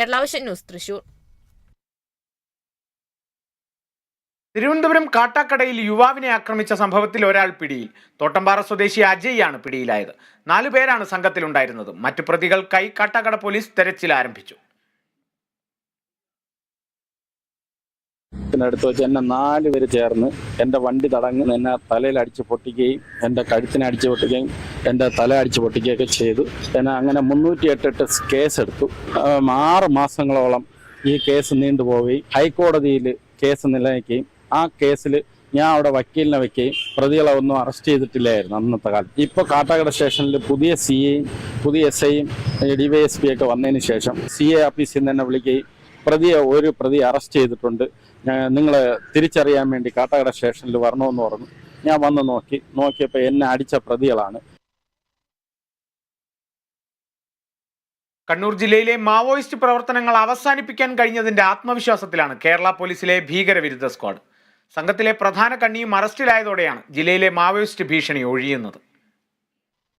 Kerala vision news Thrissur. Thiruvananthapuram കാട്ടാക്കടയിൽ യുവാവിനെ ആക്രമിച്ച സംഭവത്തിൽ ഒരാൾ പിടിയിൽ. തോട്ടമ്പാറ സ്വദേശി അജയ് ആണ് പിടിയിലായത് നാലുപേരാണ് സംഘത്തിലുണ്ടായിരുന്നത്. മറ്റു പ്രതികൾക്കായി കാട്ടാക്കട പോലീസ് തെരച്ചിൽ ആരംഭിച്ചു. അടുത്ത് വെച്ച് എന്നെ നാല് പേര് ചേർന്ന് എന്റെ വണ്ടി തടങ്ങി എന്നെ തലയിൽ അടിച്ച് പൊട്ടിക്കുകയും എന്റെ കഴുത്തിനെ അടിച്ച് പൊട്ടിക്കുകയും എന്റെ തല അടിച്ച് പൊട്ടിക്കുകയൊക്കെ ചെയ്തു. എന്നെ അങ്ങനെ മുന്നൂറ്റി എട്ടെട്ട് കേസ് എടുത്തു ആറ് മാസങ്ങളോളം ഈ കേസ് നീണ്ടുപോവുകയും ഹൈക്കോടതിയിൽ കേസ് നിലനിൽക്കുകയും ആ കേസിൽ ഞാൻ അവിടെ വക്കീലിനെ വെക്കുകയും പ്രതികളെ ഒന്നും അറസ്റ്റ് ചെയ്തിട്ടില്ലായിരുന്നു അന്നത്തെ കാലത്ത്. ഇപ്പോൾ കാട്ടാക്കട സ്റ്റേഷനിൽ പുതിയ സി എയും പുതിയ എസ് ഐയും ഡി വൈ എസ് പി ഒക്കെ വന്നതിന് ശേഷം സി എ ഓഫീസിൽ നിന്ന് തന്നെ വിളിക്കുകയും പ്രതിയെ ഒരു പ്രതി അറസ്റ്റ് ചെയ്തിട്ടുണ്ട്. നിങ്ങൾ തിരിച്ചറിയാൻ വേണ്ടി കാട്ടാക്കട സ്റ്റേഷനിൽ വരണമെന്ന് പറഞ്ഞു. ഞാൻ വന്ന് നോക്കി. നോക്കിയപ്പോൾ എന്നെ അടിച്ച പ്രതികളാണ്. കണ്ണൂർ ജില്ലയിലെ മാവോയിസ്റ്റ് പ്രവർത്തനങ്ങൾ അവസാനിപ്പിക്കാൻ കഴിഞ്ഞതിന്റെ ആത്മവിശ്വാസത്തിലാണ് കേരള പോലീസിലെ ഭീകരവിരുദ്ധ സ്ക്വാഡ്. സംഘത്തിലെ പ്രധാന കണ്ണിയും അറസ്റ്റിലായതോടെയാണ് ജില്ലയിലെ മാവോയിസ്റ്റ് ഭീഷണി ഒഴിയുന്നത്.